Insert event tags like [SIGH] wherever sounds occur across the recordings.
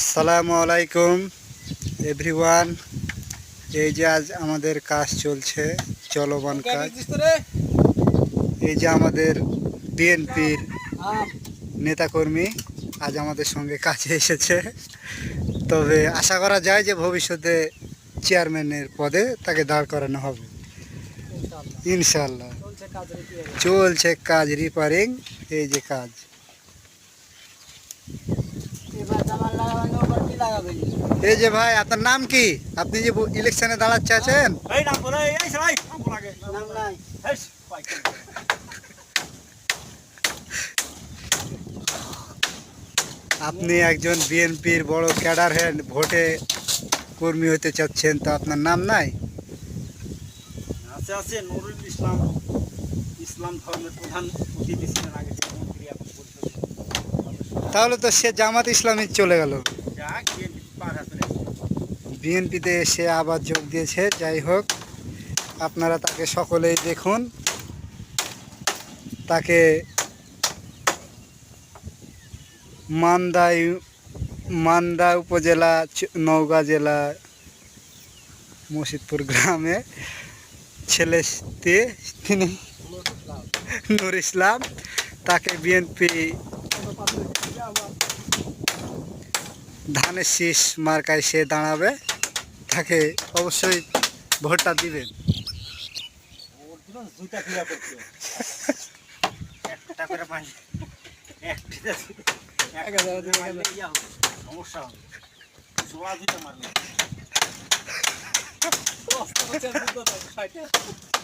আসসালামু আলাইকুম এভরিওয়ান এই যে আজ আমাদের কাজ চলছে চলমান কাজ। এই যে আমাদের বিএনপির নেতাকর্মী আজ আমাদের সঙ্গে কাজে এসেছে। তবে আশা করা যায় যে ভবিষ্যতে চেয়ারম্যানের পদে তাকে দাঁড় করানো হবে। ইনশাল্লাহ চলছে কাজ রিপেয়ারিং এই যে কাজ। এই যে ভাই আপনার নাম কি আপনি যে ইলেকশনে দাঁড়াচ্ছে আছেন এই নাম বলে এই সবাই নাম বলা আগে এই পাই আপনি একজন বিএনপির বড় ক্যাডার হেড ভোটে কর্মী হতে চাচ্ছেন তো আপনার নাম নাই আছে আছে নুরুল ইসলাম ইসলাম ধর্মের প্রধান অতিথি ছিলেন আগে তাহলে তো সে জামাত ইসলামী চলে গেল। বিএনপিতে এসে আবার যোগ দিয়েছে যাই হোক আপনারা তাকে সকলেই দেখুন। তাকে মান্দা মান্দা উপজেলা নওগাঁ জেলা মসজিদপুর গ্রামে ছেলে তিনি নুর ইসলাম তাকে বিএনপি ধানের শীষ মার্কায় সে দাঁড়াবে তাকে অবশ্যই ভোটটা দিবেন। সমস্যা হবে। [LAUGHS]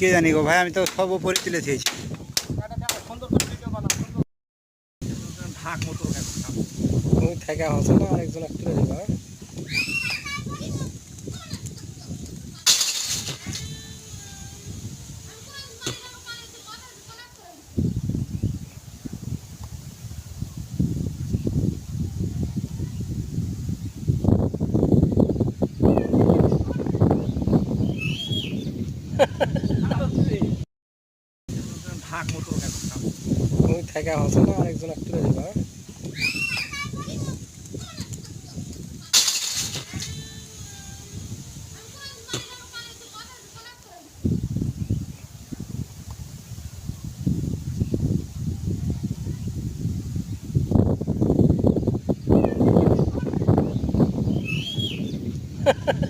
কে জানি গো ভাই আমি তো সব উপরে তুলে দিয়েছি। ঢাক মতো থাকা হচ্ছে না আরেকজন তুলে দেবা। নাক মোটর ওই থাকা হচ্ছে Ha ha ha.